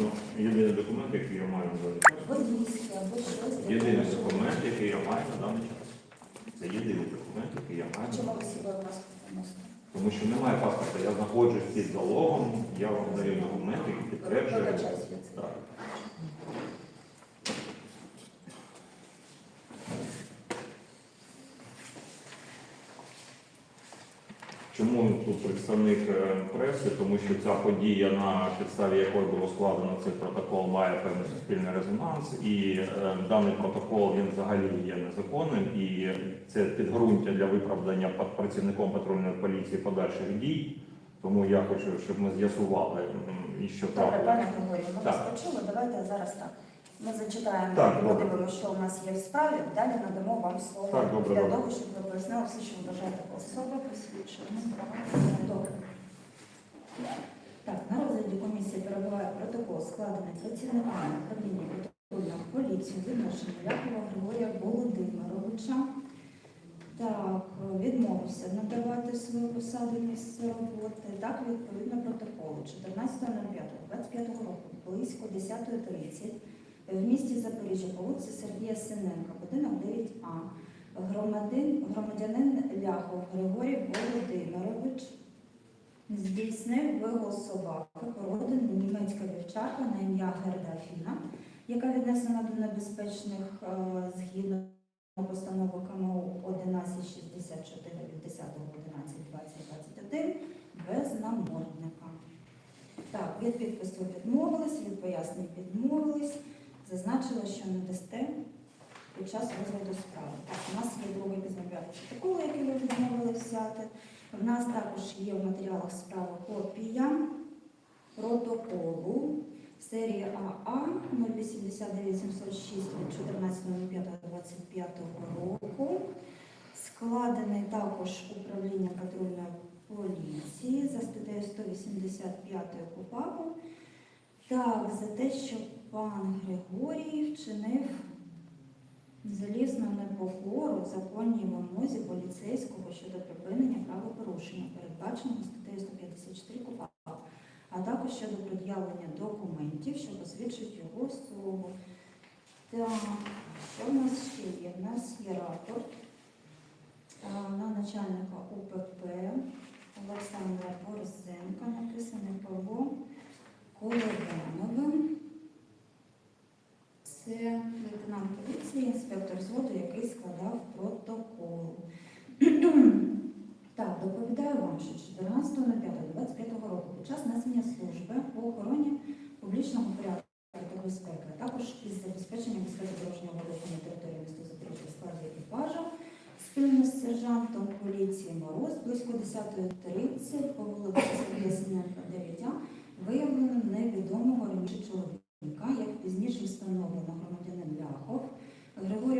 Ну, єдиний документ, який я маю на даний час. Єдиний документ, який я маю на даний час. Це єдиний документ, який я маю. на Чому ви даний час. Тому що немає паспорта, я знаходжусь під залогом, я вам даю документи, які підтверджують. Так. Чому тут представник е, преси? Тому що ця подія, на підставі якої було складено цей протокол, має певний суспільний резонанс, і е, даний протокол він взагалі є незаконним, і це підґрунтя для виправдання працівником патрульної поліції подальших дій. Тому я хочу, щоб ми з'ясували, і що трапилося. пане Григорію, ми вас почули. Давайте зараз так. Ми зачитаємо Так, і добре. подивимося, що у нас є в справі. Далі надамо вам слово Так, добре, для добре. того, щоб ви пояснили все, що ви бажаєте Особа посвідчена. Добре. Так, на розгляді комісії перебуває протокол, складений працівниками управління патрульної поліції відношення Якова Григорія Володимировича. Так, відмовився надавати свою посаду місце роботи. Так, відповідно протоколу 14.05.25 року близько 10.30 в місті Запоріжжя по вулиці Сергія Синенка, будинок 9А. Громадин, громадянин Ляхов Григорій Володимирович здійснив вигул собаки породи німецька вівчарка на ім'я Герда Фіна, яка віднесена до небезпечних е, згідно постанови КМУ 1164 від 10.11.2021 без намордника. Так, від підпису відмовились, від пояснень відмовились, зазначили, що не дасте під час розгляду справи. Так, у нас є другий пізнавальний протокол, який ви відмовили взяти. В нас також є в матеріалах справи копія протоколу серії АА 089706 від 14.05.25 року. Складений також управлінням патрульної поліції за статтею 185 КУПАПу. Так, за те, що пан Григорій вчинив залізну непокору законній вимозі поліцейського щодо припинення правопорушення, передбаченого статтею 154 КУПАП, а також щодо пред'явлення документів, що посвідчують його особу. Так, що в нас ще є? У нас є рапорт на начальника УПП Олександра Борисенка, написаний Павло Колевановим. Це лейтенант поліції, інспектор зводу, який складав протокол. Так, доповідаю вам, що 14.05.25 року під час несення служби по охороні публічного порядку та безпеки, а також із забезпечення безпеки дорожнього руху на території міста Запоріжжя в складі екіпажа спільно з сержантом поліції Мороз близько 10.30 по вулиці Сергія Синенка 9 виявлено невідомого раніше чоловіка, як пізніше встановлено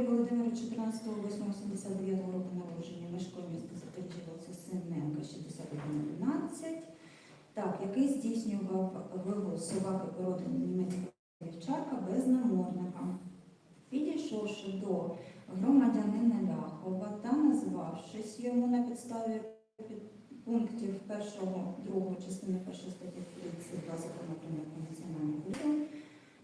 Володимира 14 8, 89 року народження, Мешко міста Запоріжжя, Синенка, 6111, так, який здійснював вивоз собаки породи німецького вівчарка без наморника, підійшовши до громадянина Ляхова та назвавшись йому на підставі пунктів 1, 2 частини першої статті 32 закону про національну політику,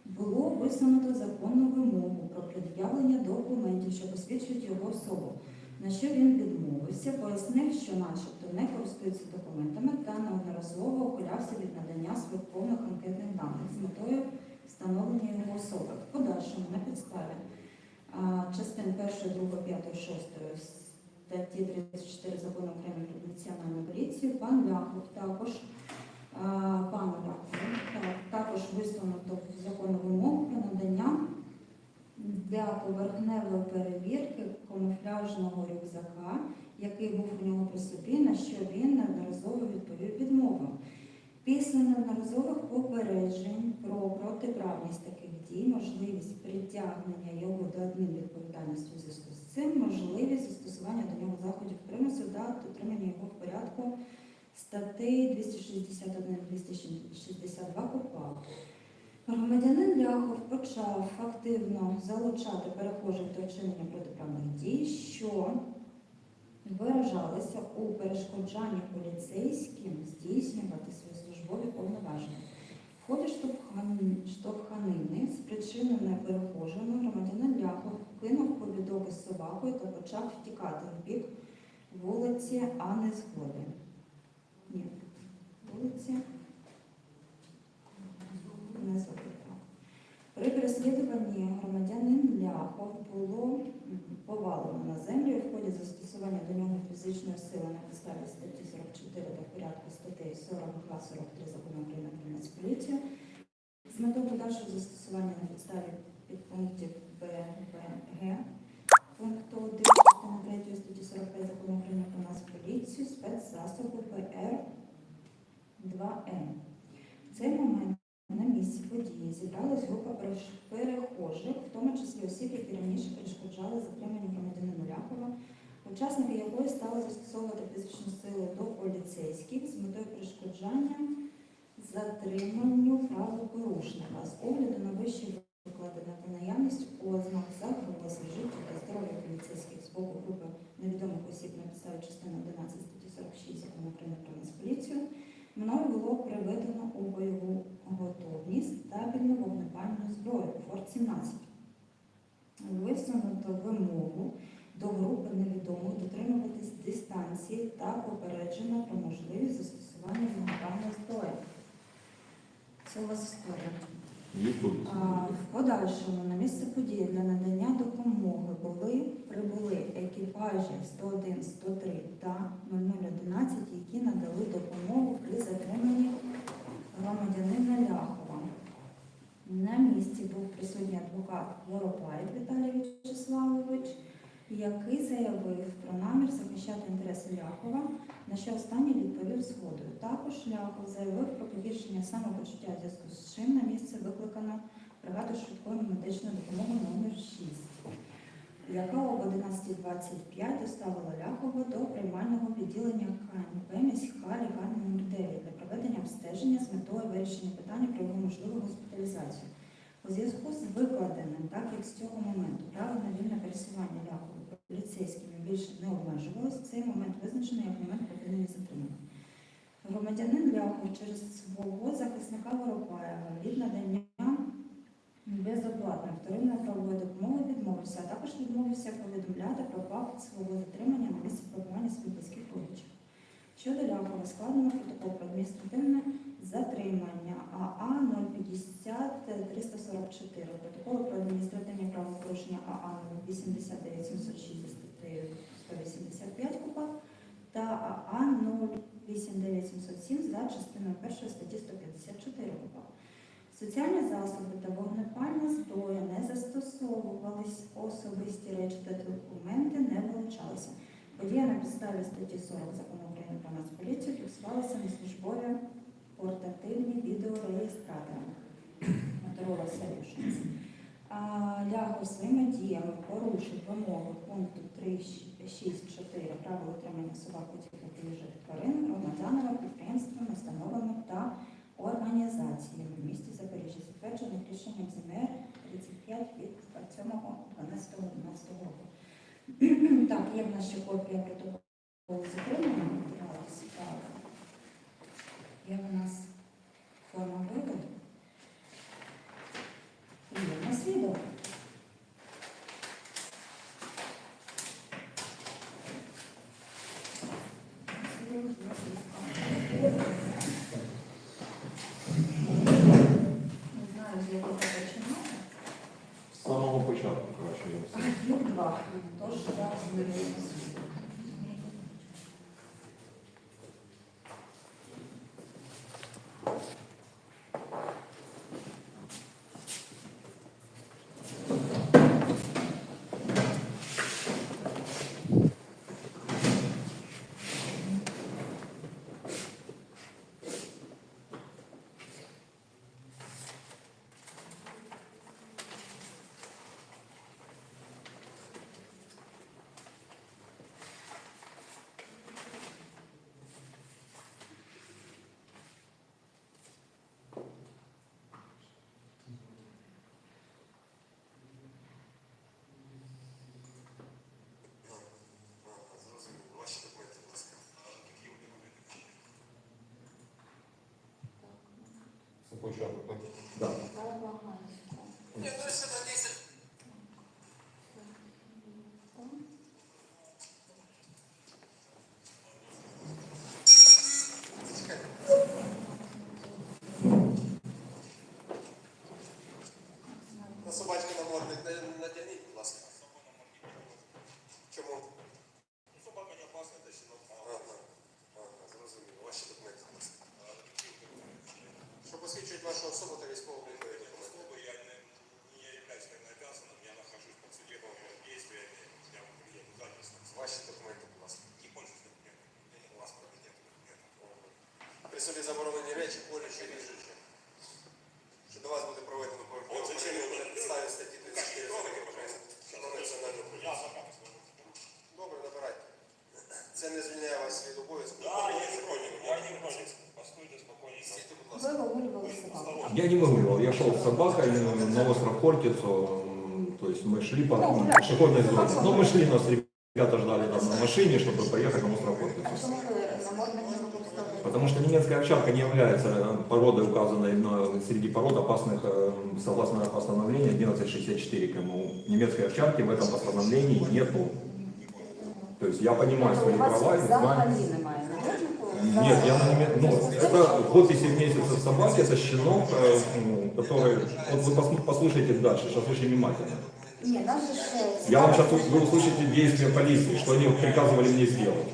було висунуто законну вимогу про пред'явлення документів, що посвідчують його особу, на що він відмовився, пояснив, що начебто не користується документами та неодноразово ухилявся від надання своїх повних анкетних даних з метою встановлення його особи. В подальшому на підставі частин 1, 2, 5, 6 статті 34 закону України про національну поліцію, пан Ляхов також пан Ляхов також висунуто в законну вимогу про надання для поверхневої перевірки камуфляжного рюкзака, який був у нього при собі, на що він неодноразово відповів відмову. Після неодноразових попереджень про протиправність таких дій, можливість притягнення його до адмінвідповідальності у зв'язку з цим, можливість застосування до нього заходів примусу та дотримання його в порядку статей 261-262 КУПАП. Громадянин Ляхов почав активно залучати перехожих до вчинення протиправних дій, що виражалися у перешкоджанні поліцейським здійснювати свої службові повноваження. В ході штовханини, спричиненої перехожими, громадянин Ляхов кинув повідок із собакою та почав втікати в бік вулиці Анни Згоди. Вулиці. При переслідуванні громадянин Ляхов було повалено на землю і в ході застосування до нього фізичної сили на підставі статті 44 та порядку статей 42-43 закону України про Нацполіцію з метою подальшого застосування на підставі підпунктів Б, Б, Г пункту 1 3 статті 45 закону України про Нацполіцію спецзасобу ПР 2М. В цей момент на місці події зібралась група перехожих, в тому числі осіб, які раніше перешкоджали затриманню громадянина Ляхова, учасники якої стали застосовувати фізичну силу до поліцейських з метою перешкоджання затриманню правопорушника з огляду на вище викладене та наявність ознак загрози життю та здоров'я поліцейських з боку групи невідомих осіб на підставі частини 11 статті 46 закону України про Нацполіцію, мною було приведено у бойову готовність табельну вогнепальну зброю Форт 17. Висунуто вимогу до групи невідомих дотримуватись дистанції та попереджено про можливість застосування вогнепальної зброї. Це у вас історія. В подальшому на місце події для надання допомоги були прибули екіпажі 101, 103 та 0011, які надали допомогу при затриманні громадянина Ляхова. На місці був присутній адвокат Воропаєв Віталій Вячеславович, який заявив про намір захищати інтереси Ляхова, на що останній відповів згодою. Також Ляхов заявив про погіршення самопочуття зв'язку з чим на місце викликано бригаду швидкої медичної допомоги номер 6 яка об 11.25 доставила Ляхова до приймального відділення КНП міська лікарня номер 9 для проведення обстеження з метою вирішення питання про його можливу госпіталізацію. У зв'язку з викладеним, так як з цього моменту право вільне пересування більше не обмежувалось, цей момент визначено як момент припинення затримання. Громадянин Ляхов через свого захисника Воропаєва від надання безоплатної вторинної правової допомоги відмовився, а також відмовився повідомляти про факт свого затримання на місці перебування своїх близьких родичів. Щодо Ляхова складено протокол про адміністративне затримання АА 050 344, протокол про адміністративні правопорушення АА 89 706 статтею 185 КУПАП та АА 08 707 за частиною 1 статті 154 КУПАП. Соціальні засоби та вогнепальна зброя не застосовувались, особисті речі та документи не вилучалися. Подія на підставі статті 40 закону України про Нацполіцію фіксувалася на службові портативні відеореєстратори Моторола Solutions. Ляхов своїми діями порушив вимоги пункту 3.6.4 правил утримання собак та їжих тварин громадянами, підприємствами, установами та організаціями в місті Запоріжжя, затверджених рішенням ЗМР 35 від 27.12.12 року. Так, є в нас ще копія протоколу затримання матеріалів справи. Є в нас форма вигляду. І є в нас відео. Не знаю, з якого починати. З самого початку краще я все. Їх два. Тож зараз дивимося. собачки намордник на- Я не выгуливал, я шел с собакой на остров Хортицу, то есть мы шли по Ну, пешеходной зоне. Ну, мы шли, нас ребята ждали там на машине, чтобы поехать на остров Хортицу. використовуєте? Потому что немецкая овчарка не является породой, указанной на, среди пород опасных, э, согласно постановлению 1164 КМУ. Немецкой овчарки в этом постановлении нету. То есть я понимаю свои права и знаю. взагалі немає наморднику? Нет, я на неме- ну, это год и 7 месяцев собаки, это щенок, э, ну, который, вот вы пос- послушайте дальше, сейчас очень внимательно. Ні, нас же ще... Я вам сейчас, вы услышите действия полиции, что они приказывали мне сделать.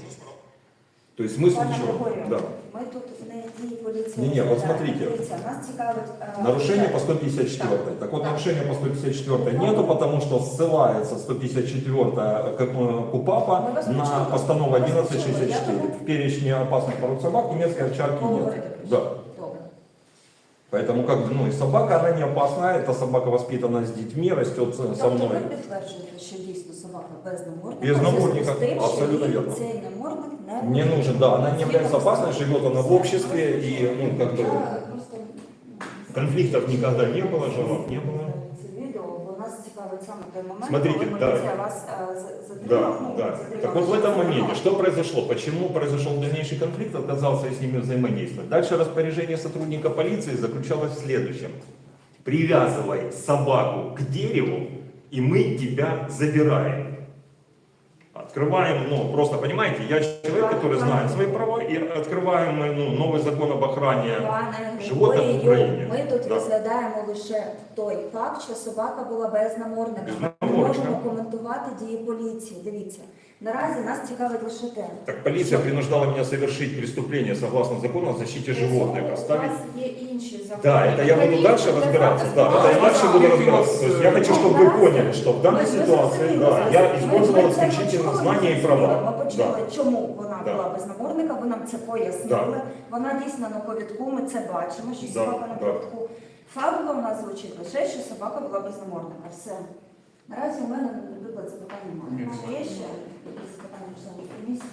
То есть смысл Пане в чем? Григорію, Да. ми тут не дії поліції. Ні-ні, от розглядаємо. смотрите. Дивіться, нас цікавить... е, Нарушение по вже- 154. Так вот, нарушения по 154 нету, потому что ссылается 154 к- э, КУПАПа Мы вас на почули. постанову Мы вас 1164. почули. В перечне опасных пород собак немецкой овчарки Поговорите нет. про Да. це. Добре. Поэтому как бы, ну и собака, она не опасная, эта собака воспитана с детьми, растет со со Тобто мной. ви підтверджуєте, що дійсно собака без намордника? Без в зв'язку намордника, з тим, що абсолютно їй вірно. Цей намордник не Не нужен, да, она не является опасной, живет она в обществе и, ну, как бы, Я просто, ну, конфликтов никогда не было, жалоб не было. Це відео, бо нас цікавить саме той момент, Смотрите, коли да. поліція вас е, за- Да, затримала. ну, да. затримала, Так вот в этом затримала. моменте, что произошло? Почему произошел дальнейший конфликт, отказался с ними взаимодействовать? Дальше распоряжение сотрудника полиции заключалось в следующем. Привязывай собаку к дереву, и мы тебя забираем. Открываем, ну, просто понимаете, я человек, который знает свои права, и открываем мы, ну, новый закон об охране. Пане животних в Григорію, Україні. ми тут Да. розглядаємо лише той факт, що собака була без намордника. Без Ми не намордника. можемо коментувати дії поліції. Дивіться, наразі нас цікавить лише те. Так полиция принуждала меня совершить преступление согласно закону о защите животных. У Оставить вас є інші закони. Да, это я буду Які дальше ви разбираться. зараз Да, это я дальше буду разбираться. То есть я хочу, чтобы вы поняли, что в данной Ми- ми ситуации, зрозуміли да, зараз. я Ми- использовал ми це исключительно почули, знания и ми права. Ми почули, Да. чому вона Да. була без намордника, ви нам це пояснили. Вона дійсно на повідку, ми це бачимо, що Да, собака на да. повідку. Фабула у нас звучить лише, що собака була без намордника. Все. Наразі у мене, наприклад, запитань немає. Може, є ще Членів комісії?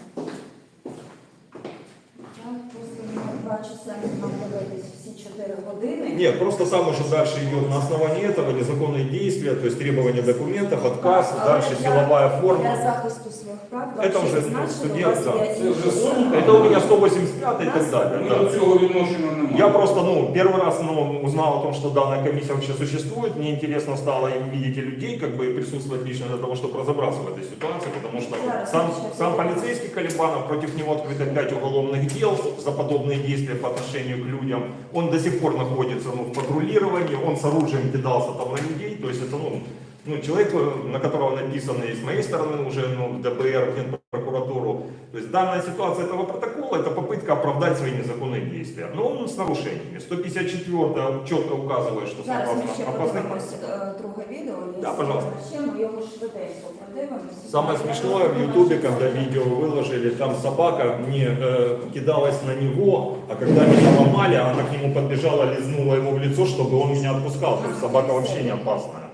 Я просто бачу сенсу нам дивитись всі 4 години. Нет, просто там уже дальше идет на основании этого незаконные действия, то есть требование документов, отказ, дальше силовая форма. Для захисту своїх прав Это вам вже ще значно, суддя, у вас да. є Це інші вже суд. закони. Это у меня 185 и так далее. Ну, да. до цього відношення немає. Я просто, ну, первый раз ну, узнал о том, что данная комиссия вообще существует. Мне интересно стало видеть и людей, как бы и присутствовать лично для того, чтобы разобраться в этой ситуации, потому что Зараз сам, ми ще сам підемо. полицейский Калибанов, против него открыто 5 уголовных дел за подобные действия по отношению к людям. Он до сих пор находится ну, в патрулировании, он с оружием кидался там на людей, то есть это, ну, ну, человек, на которого написано и с моей стороны уже ну, в ДБР, в Генпрокуратуру. То есть данная ситуация этого протокола – это попытка оправдать свои незаконные действия. Но он с нарушениями. 154 четко указывает, что Зараз ми ще опасных подивимось е, друге відео. є Да, пожалуйста. Ще ми його швиденько продивимося. Самое смешное в Ютубе, когда видео выложили, там собака не э, кидалась на него, а когда меня ломали, она к нему подбежала, лизнула его в лицо, чтобы он меня отпускал. То есть собака вообще не опасная.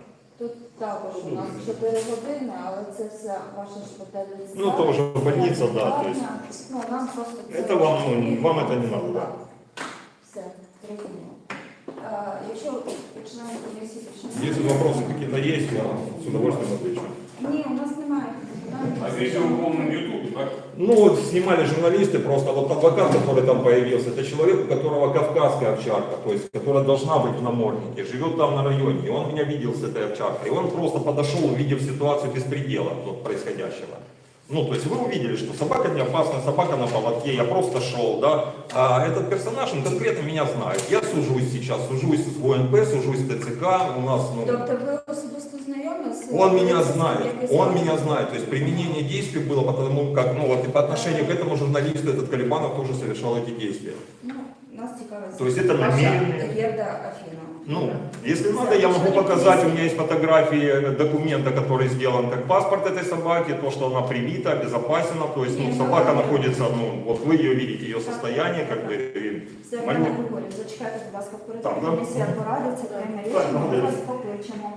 Тут також у нас 4 години, але це все ваша шпиталізація. Ну, то вже больниця, да, то есть. Ну, нам просто це Это вам, ну, важливо. вам это не надо, да. Все, зрозуміло. Е, Якщо члени комісії почнуть... Если вопросы какие-то есть, я с удовольствием отвечу. Ні, у нас немає А так? Ну вот снимали журналисты, просто вот адвокат, который там появился, это человек, у которого кавказская овчарка, то есть которая должна быть в наморднике, живет там на районе, и он меня видел с этой овчаркой, и он просто подошел, увидев ситуацию беспредела вот, происходящего. Ну, то есть вы увидели, что собака не опасная, собака на поводке, я просто шел, да. А этот персонаж, он конкретно меня знает. Я сужусь сейчас, сужусь с ГУНП, сужусь с ТЦК, у нас, ну, Тобто ви особисто знайомі з он меня з знает, якийсь- он меня знает. То есть применение действий было потому, как, ну, вот и по отношению к этому журналисту этот Калибанов тоже совершал эти действия. Ну, нас цікавить. То есть это ваша намеренные- Герда Афіна. Ну, если надо, я могу показать, у меня есть фотографии документа, который сделан как паспорт этой собаки, то, что она привита, обезопасена, то есть ну, собака находится, ну, вот вы ее видите, ее состояние, как бы, и Це Малю- Ірина Григорів. Зачекайте, будь ласка, вперед. Так, да? Комісія порадиться, прийме Так, рішення, ми молодець. вас покличемо.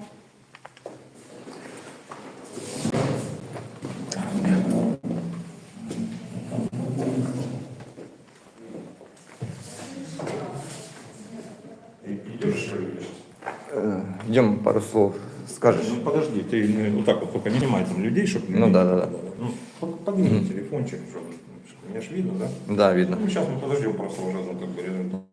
идешь, что ли, сейчас? Идем пару слов скажешь. Ну подожди, ты ну, вот так вот только не снимай там людей, чтобы... Ну да, да, да. Ну, под- подними телефончик, чтобы мне ж видно, да? Да, видно. Ну, сейчас мы подождем просто уже, ну, как бы, результат.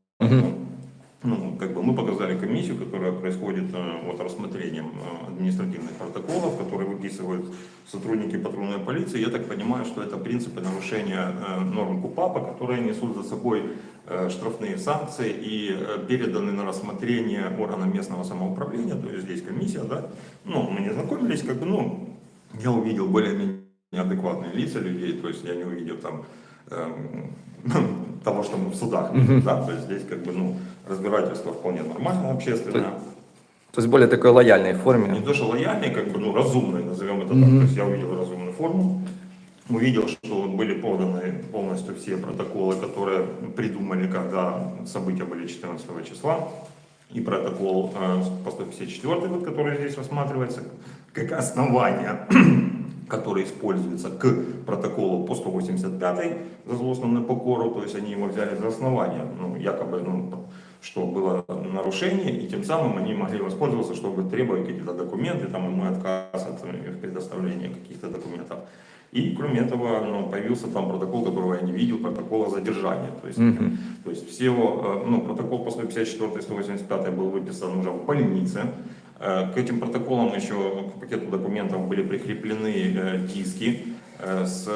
Ну, как бы мы показали комиссию, которая происходит э, вот рассмотрением э, административных протоколов, которые выписывают сотрудники патрульной полиции. Я так понимаю, что это принципы нарушения э, норм КУПАПа, которые несут за собой штрафные санкции и переданы на рассмотрение органам местного самоуправления, то есть здесь комиссия, да. Ну, мы не знакомились, как бы, ну, я увидел более-менее адекватные лица людей, то есть я не увидел там эм, того, что мы в судах, да, то есть здесь как бы, ну, разбирательство вполне нормальное, общественное, То есть более такой лояльной не форме. то, что лояльное, как бы, ну, разумное, назовем это так, Мгм. то есть я увидел разумную форму, увидел, что были поданы полностью все протоколы, которые придумали, когда события были 14 числа, и протокол э, по 154, вот, который здесь рассматривается, как основание, который используется к протоколу по 185 за злостную непокору, то есть они его взяли за основание, ну, якобы, ну, что было нарушение, и тем самым они могли воспользоваться, чтобы требовать какие-то документы, там, мой отказ от э, в предоставлении каких-то документов. И кроме этого, ну, появился там протокол, которого я не видел, протокол о задержании. То есть, Мгм. то есть всего, э, ну, протокол по 154 и 185 был выписан уже в больнице. Э, К этим протоколам еще к пакету документов были прикреплены э, диски э, с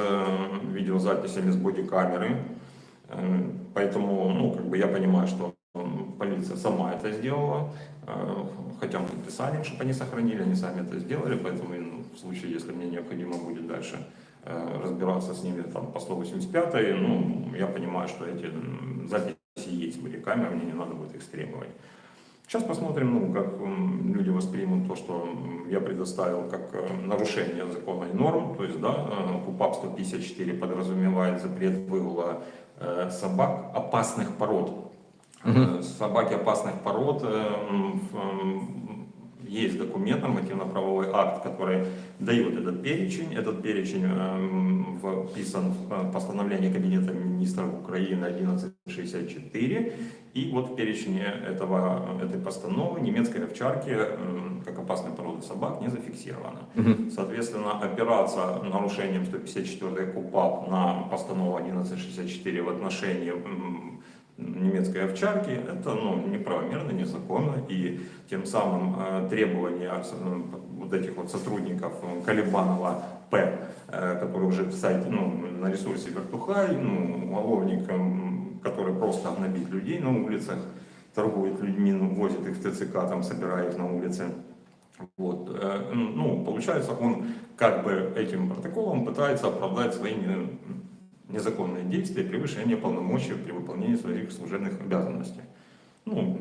видеозаписями с бодикамеры. Поэтому, ну, как бы я понимаю, что полиция сама это сделала, хотя мы подписали, чтобы они сохранили, они сами это сделали, поэтому ну, в случае, если мне необходимо будет дальше разбираться с ними там, по 185, ну, я понимаю, что эти записи есть, были камеры, мне не надо будет их требовать. Сейчас посмотрим, ну, как люди воспримут то, что я предоставил как э, нарушение закона и норм. То есть, да, э, КУПАП 154 подразумевает запрет выгула э, собак опасных пород. Э, Собаки опасных пород есть документ, нормативно-правовой акт, который дает этот перечень. Этот перечень эм, вписан в э, постановление Кабинета министров Украины 1164. И вот в перечне этого, этой постановы немецкой овчарки эм, как опасной породы собак не зафиксировано. Соответственно, опираться нарушением 154 КУПАП на постанову 1164 в отношении немецкой овчарки, это ну, неправомерно, незаконно, и тем самым э, требования э, вот этих вот сотрудников э, Калибанова П, который уже в сайте, ну, на ресурсе Вертухай, ну, уголовник, м, который просто гнобит людей на улицах, торгует людьми, ну, возит их в ТЦК, там, собирает их на улице. Вот, ну, получается, он как бы этим протоколом пытается оправдать свои незаконные действия, превышение полномочий при выполнении своих служебных обязанностей. Ну,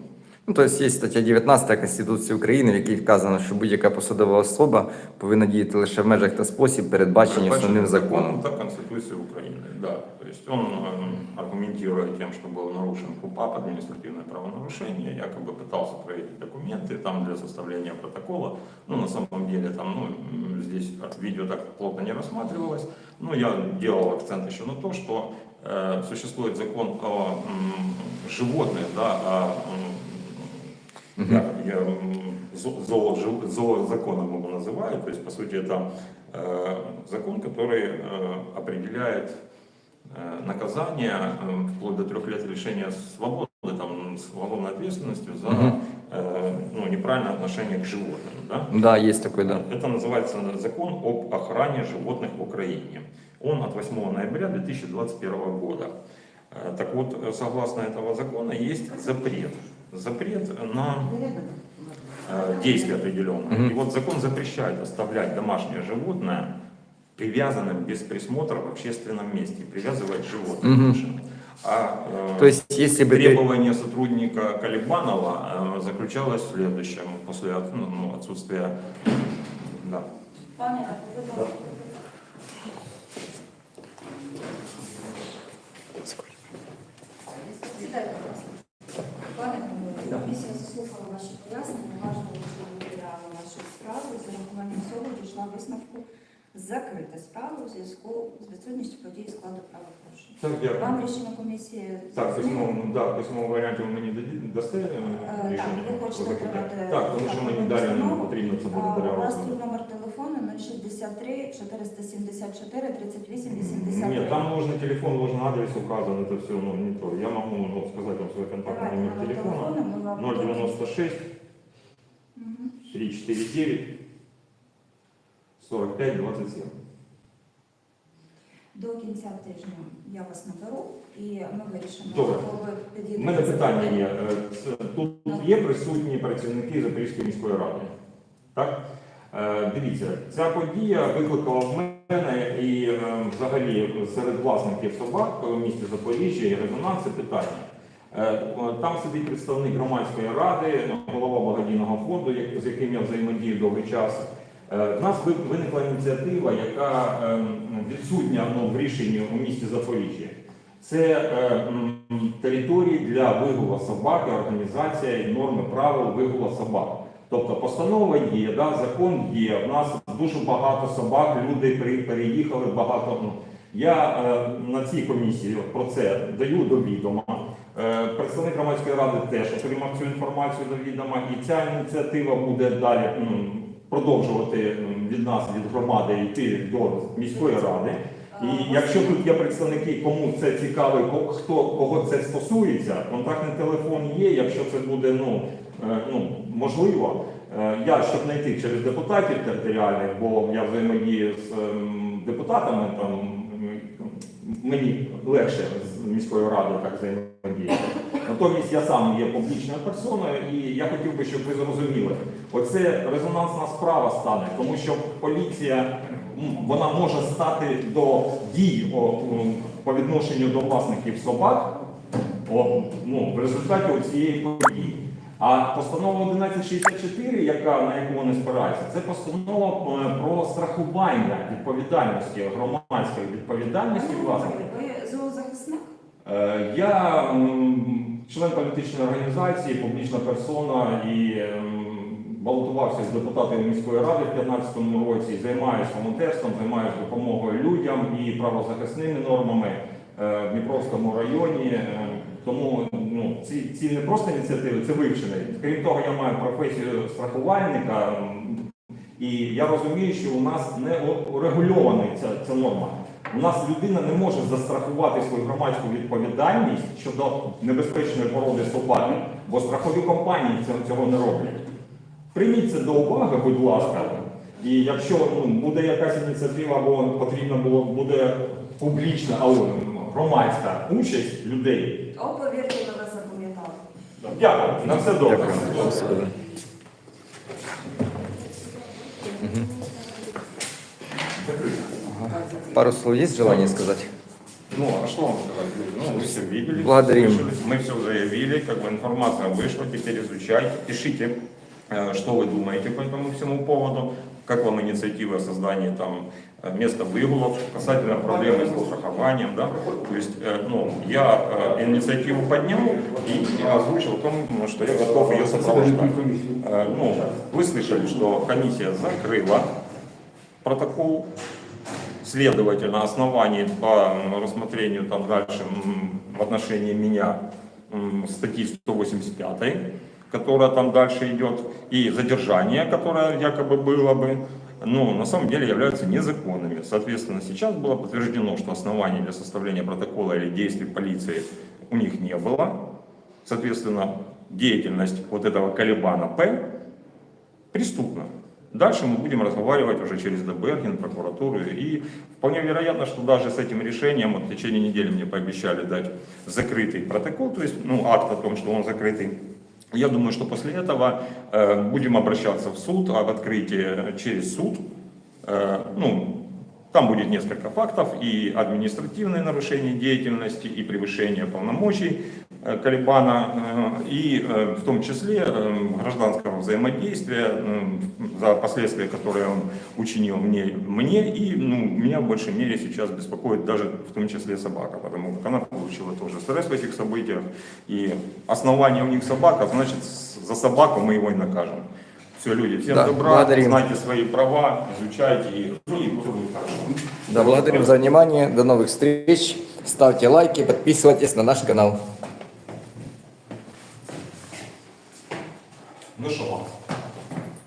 Ну, тобто є стаття 19 Конституції України, в якій вказано, що будь-яка посадова особа повинна діяти лише в межах та спосіб, передбачені основним законом. Так, Конституция Украины, да. То есть он э, аргументируя тем, что был нарушен КУПАП, административное правонарушение, якобы пытался проверить документы там для составления протокола. Ну, на самом деле, там, ну, м, здесь видео так плотно не рассматривалось. Но я делал акцент еще на то, что э, существует закон о м, животных, да, о м, я, я м, зо- зоо, жи- зоозаконом его называю, то есть, по сути, это э, закон, который э, определяет э, наказание э, вплоть до трех лет лишения свободы, там, с уголовной ответственностью за э, ну, неправильное отношение к животным. да? Да, есть такой, да. Это называется закон об охране животных в Украине. Он от 8 ноября 2021 года. Э, Так вот, э, согласно этого закона, есть запрет. Запрет на э, действие определенное. Мгм. И вот закон запрещает оставлять домашнее животное привязанным без присмотра в общественном месте, привязывать животных. Мгм. машинам. А э, То есть, если бы ты... требование сотрудника Калибанова э, заключалось в следующем, после от- ну, ну, отсутствия да, Пане, ви Сідайте, будь ласка. Пане Григорію, комісія заслухала ваші пояснення, уважно вивчила матеріали вашої справи, з урахуванням всього дійшла висновку Закрити справу у зв'язку з відсутністю подій складу правопорушення. Так, Вам дякую. рішення комісії Так, письмовому, да, в письмовому варіанті ви мені даді- дасте е, так, рішення? ви хочете закриття? отримати Так, тому що мені далі не потрібно це буде для У вас тут номер телефону 063 474 38 Нет, 83. там нужно телефон, нужно адрес указан, это все, ну, не то. Я могу ну, сказать вам Давайте номер номер телефона. телефону, ми вам 096 Мгм. 349 45 27. До кінця тижня я вас наберу і ми вирішимо, Добре. або ви У мене питання є. Е, це- Тут є присутні працівники Запорізької міської ради. Так? Е, Дивіться, ця подія викликала в мене і е, взагалі серед власників собак у місті Запоріжжя і резонанси питання. Е, Там сидить представник громадської ради, голова благодійного фонду, як- з яким я взаємодію довгий час. Е, В нас виникла ініціатива, яка е, відсутня ну, в рішенні у місті Запоріжжя. Це е, території для вигула собак, і норми правил вигула собак. Тобто постанова є, да, закон є. У нас дуже багато собак, люди переїхали багато. ну. Я е, на цій комісії про це даю до відома. Е, представник громадської ради теж отримав цю інформацію до відома, і ця ініціатива буде далі м, продовжувати від нас, від громади, йти до міської ради. І якщо тут є представники, кому це цікаво, хто кого це стосується, контактний телефон є. Якщо це буде ну, е, ну можливо, Е, я щоб знайти через депутатів територіальних, бо я взаємодію з ем, депутатами, там мені легше з міською радою так взаємодіяти. Натомість я сам є публічною персоною, і я хотів би, щоб ви зрозуміли, оце резонансна справа стане, тому що поліція вона може стати до дій по відношенню до власників собак о, ну, в результаті цієї події. А постанова 1164, яка на яку вони спираються, це постанова е, про страхування відповідальності громадської відповідальності власників. Ви зоозахисник? Е, Я член політичної організації, публічна персона і балотувався з депутатами міської ради в 2015 році. Займаюся волонтерством, займаюся допомогою людям і правозахисними нормами е, в Дніпровському районі. Тому ну, ці, ці не просто ініціативи, це вивчені. Крім того, я маю професію страхувальника, і я розумію, що у нас не урегульована ця, ця норма. У нас людина не може застрахувати свою громадську відповідальність щодо небезпечної породи собаки, бо страхові компанії цього, не роблять. Прийміть це до уваги, будь ласка. І якщо ну, буде якась ініціатива або потрібна було буде публічна або громадська участь людей. О, повірте, ми вас запам'ятали. Дякую, на все добре. Дякую. Все добре. Пару слов есть желание сказать? Ну, а что вам сказать? Ну, вы все видели. Благодарим. слышали, Мы все заявили, как бы информация вышла, теперь изучайте, пишите, э, что вы думаете по этому всему поводу, как вам инициатива создания там э, места выгулов, касательно проблемы с страхованием, да, то есть, э, ну, я э, инициативу поднял и озвучил о том, ну, что я готов ее сопровождать. Ну, вы слышали, что комиссия закрыла протокол следователь на основании по рассмотрению там дальше в отношении меня статьи 185, которая там дальше идет, и задержание, которое якобы было бы, ну, на самом деле являются незаконными. Соответственно, сейчас было подтверждено, что оснований для составления протокола или действий полиции у них не было. Соответственно, деятельность вот этого Калибана П преступно. Дальше мы будем разговаривать уже через ДБР, Генпрокуратуру. И вполне вероятно, что даже с этим решением, вот в течение недели мне пообещали дать закрытый протокол, то есть ну, акт о том, что он закрытый. Я думаю, что после этого э, будем обращаться в суд об открытии через суд. Э, ну, там будет несколько фактов и административное нарушение деятельности, и превышение полномочий э, Калибана, э, и э, в том числе гражданского взаимодействия за последствия, которые он учинил мне, мне и ну, меня в большей мере сейчас беспокоит даже в том числе собака, потому как она получила тоже стресс в этих событиях, и основание у них собака, значит за собаку мы его и накажем. Все, люди, всем Да, добра, благодарим. знайте свои права, изучайте их, и будет хорошо. Да, благодарим за внимание. До новых встреч. Ставьте лайки, подписывайтесь на наш канал. Ну что,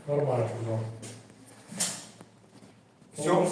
Нормально. все?